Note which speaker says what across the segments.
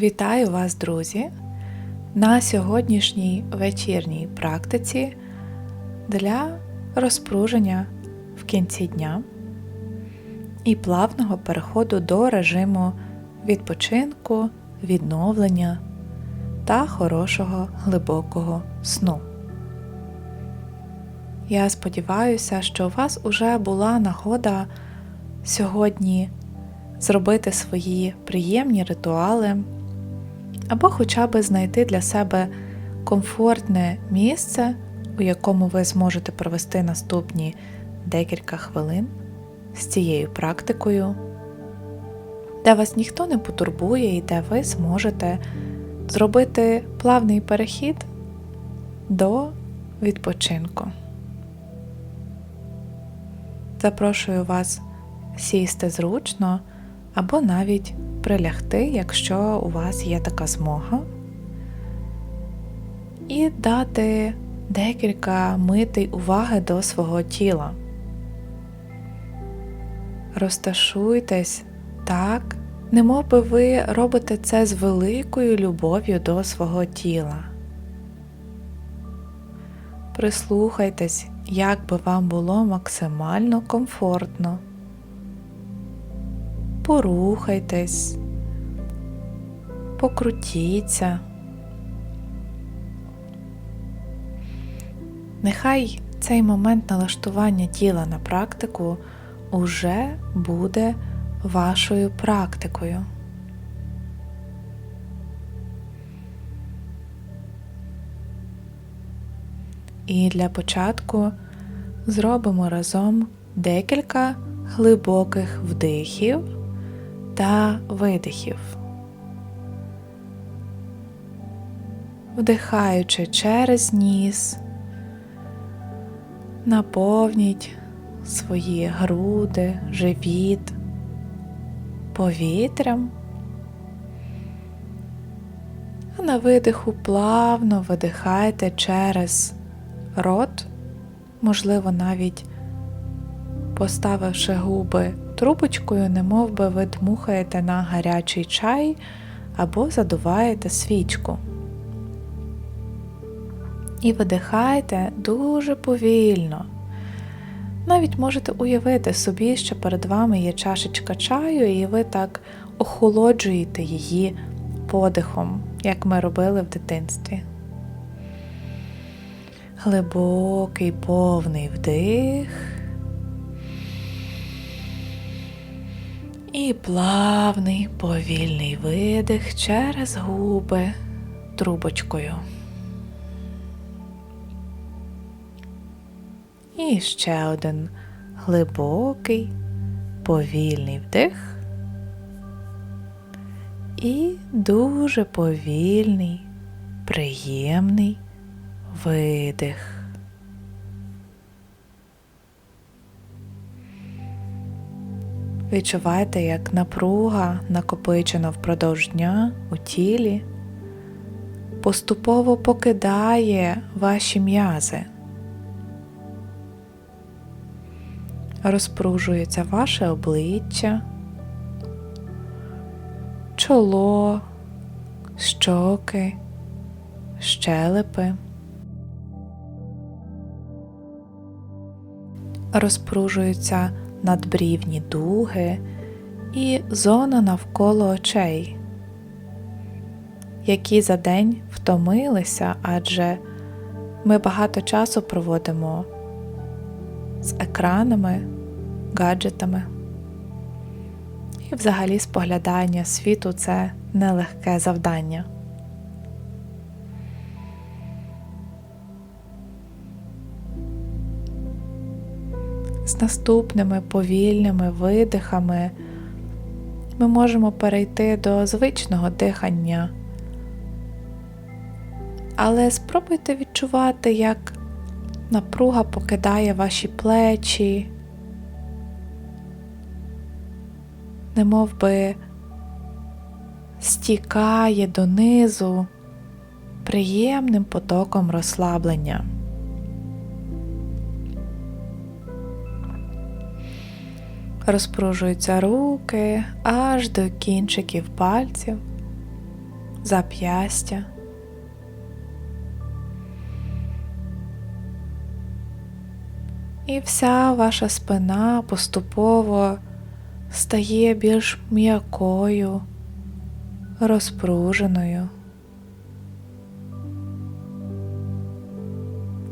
Speaker 1: Вітаю вас, друзі, на сьогоднішній вечірній практиці для розпруження в кінці дня і плавного переходу до режиму відпочинку, відновлення та хорошого глибокого сну. Я сподіваюся, що у вас уже була нагода сьогодні зробити свої приємні ритуали або хоча б знайти для себе комфортне місце, у якому ви зможете провести наступні декілька хвилин з цією практикою, де вас ніхто не потурбує і де ви зможете зробити плавний перехід до відпочинку. Запрошую вас сісти зручно або навіть прилягти, якщо у вас є така змога, і дати декілька митей уваги до свого тіла. Розташуйтесь так, немов би ви робите це з великою любов'ю до свого тіла. Прислухайтесь, як би вам було максимально комфортно порухайтесь, покрутіться. Нехай цей момент налаштування тіла на практику уже буде вашою практикою. І для початку зробимо разом декілька глибоких вдихів та видихів. Вдихаючи через ніс, наповніть свої груди, живіт повітрям, а на видиху плавно видихайте через рот, можливо, навіть поставивши губи трубочкою, немов би ви дмухаєте на гарячий чай або задуваєте свічку. І видихайте дуже повільно. Навіть можете уявити собі, що перед вами є чашечка чаю, і ви так охолоджуєте її подихом, як ми робили в дитинстві. Глибокий повний вдих. І плавний повільний видих через губи трубочкою. І ще один глибокий, повільний вдих. І дуже повільний, приємний видих. Відчувайте, як напруга накопичена впродовж дня у тілі, поступово покидає ваші м'язи, розпружується ваше обличчя, чоло, щоки, щелепи. Розпружуються надбрівні дуги і зона навколо очей, які за день втомилися, адже ми багато часу проводимо з екранами, гаджетами. І взагалі споглядання світу це нелегке завдання. Наступними повільними видихами ми можемо перейти до звичного дихання. Але спробуйте відчувати, як напруга покидає ваші плечі, немов би стікає донизу приємним потоком розслаблення. Розпружуються руки аж до кінчиків пальців, зап'ястя. І вся ваша спина поступово стає більш м'якою, розпруженою.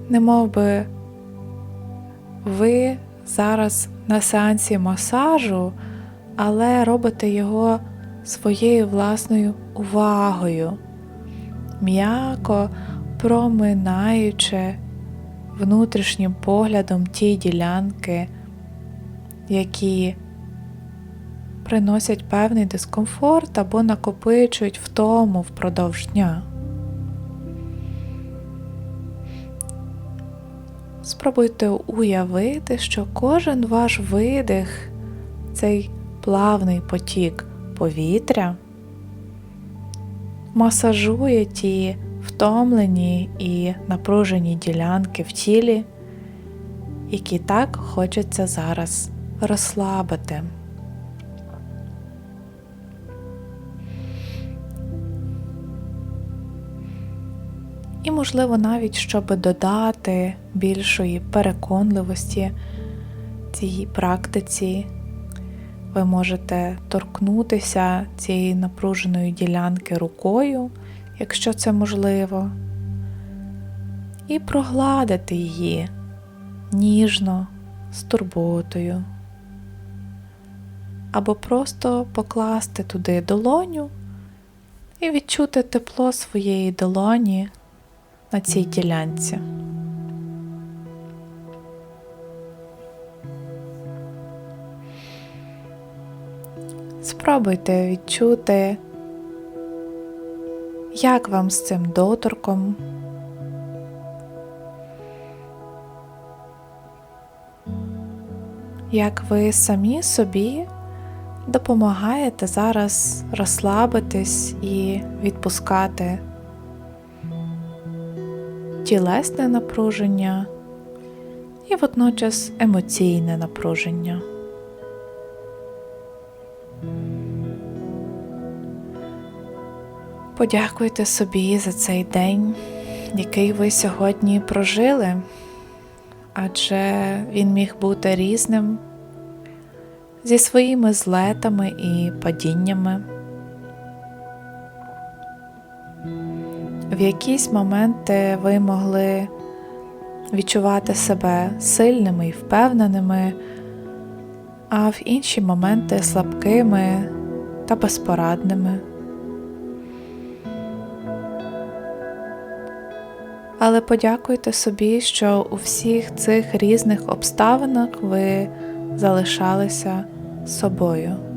Speaker 1: Немов би ви зараз на сеансі масажу, але робите його своєю власною увагою, м'яко проминаючи внутрішнім поглядом ті ділянки, які приносять певний дискомфорт або накопичують втому впродовж дня. Спробуйте уявити, що кожен ваш видих, цей плавний потік повітря, масажує ті втомлені і напружені ділянки в тілі, які так хочеться зараз розслабити. Можливо, навіть щоб додати більшої переконливості цій практиці, ви можете торкнутися цієї напруженої ділянки рукою, якщо це можливо, і прогладити її ніжно, з турботою, або просто покласти туди долоню і відчути тепло своєї долоні на цій ділянці. Спробуйте відчути, як вам з цим доторком. Як ви самі собі допомагаєте зараз розслабитись і відпускати тілесне напруження і водночас емоційне напруження. Подякуйте собі за цей день, який ви сьогодні прожили, адже він міг бути різним зі своїми злетами і падіннями. В якісь моменти ви могли відчувати себе сильними і впевненими, а в інші моменти слабкими та безпорадними. Але подякуйте собі, що у всіх цих різних обставинах ви залишалися собою.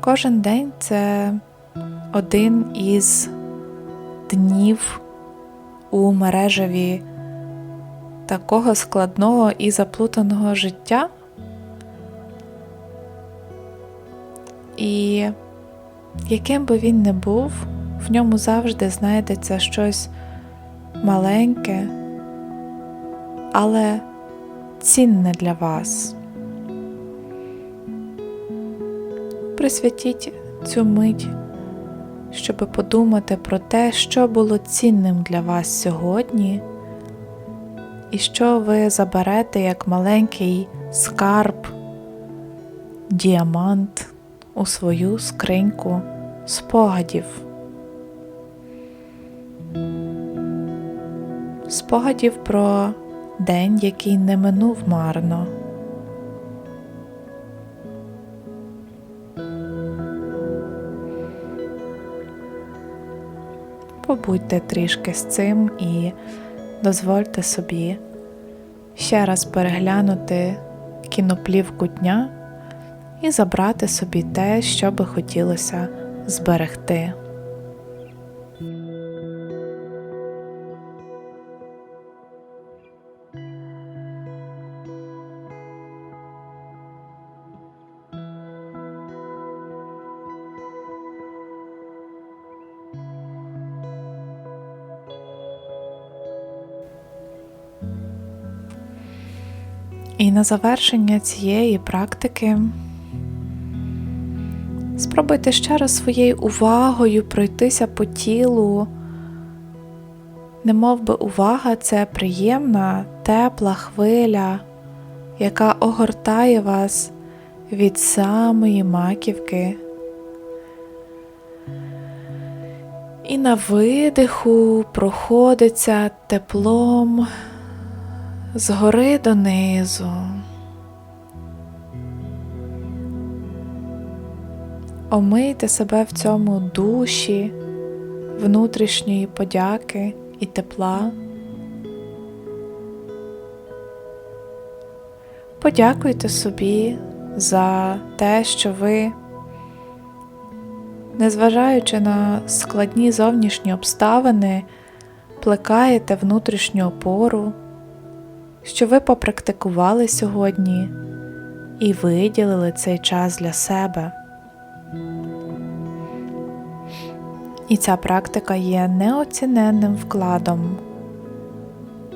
Speaker 1: Кожен день це один із днів у мережеві такого складного і заплутаного життя. І яким би він не був, в ньому завжди знайдеться щось маленьке, але цінне для вас. Присвятіть цю мить, щоб подумати про те, що було цінним для вас сьогодні, і що ви заберете як маленький скарб, діамант у свою скриньку спогадів. Спогадів про день, який не минув марно. Побудьте трішки з цим і дозвольте собі ще раз переглянути кіноплівку дня і забрати собі те, що би хотілося зберегти. І на завершення цієї практики спробуйте ще раз своєю увагою пройтися по тілу. Немов би увага це приємна, тепла хвиля, яка огортає вас від самої маківки. І на видиху проходиться теплом згори донизу. Омийте себе в цьому душі внутрішньої подяки і тепла. Подякуйте собі за те, що ви, незважаючи на складні зовнішні обставини, плекаєте внутрішню опору, що ви попрактикували сьогодні і виділили цей час для себе. І ця практика є неоціненним вкладом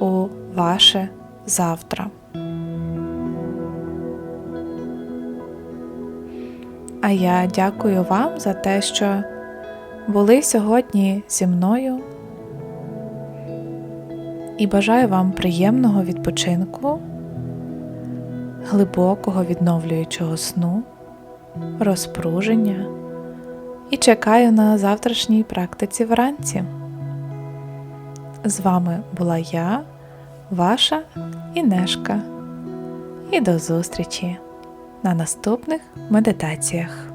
Speaker 1: у ваше завтра. А я дякую вам за те, що були сьогодні зі мною і бажаю вам приємного відпочинку, глибокого відновлюючого сну, розпруження і чекаю на завтрашній практиці вранці. З вами була я, ваша Інешка. І до зустрічі на наступних медитаціях.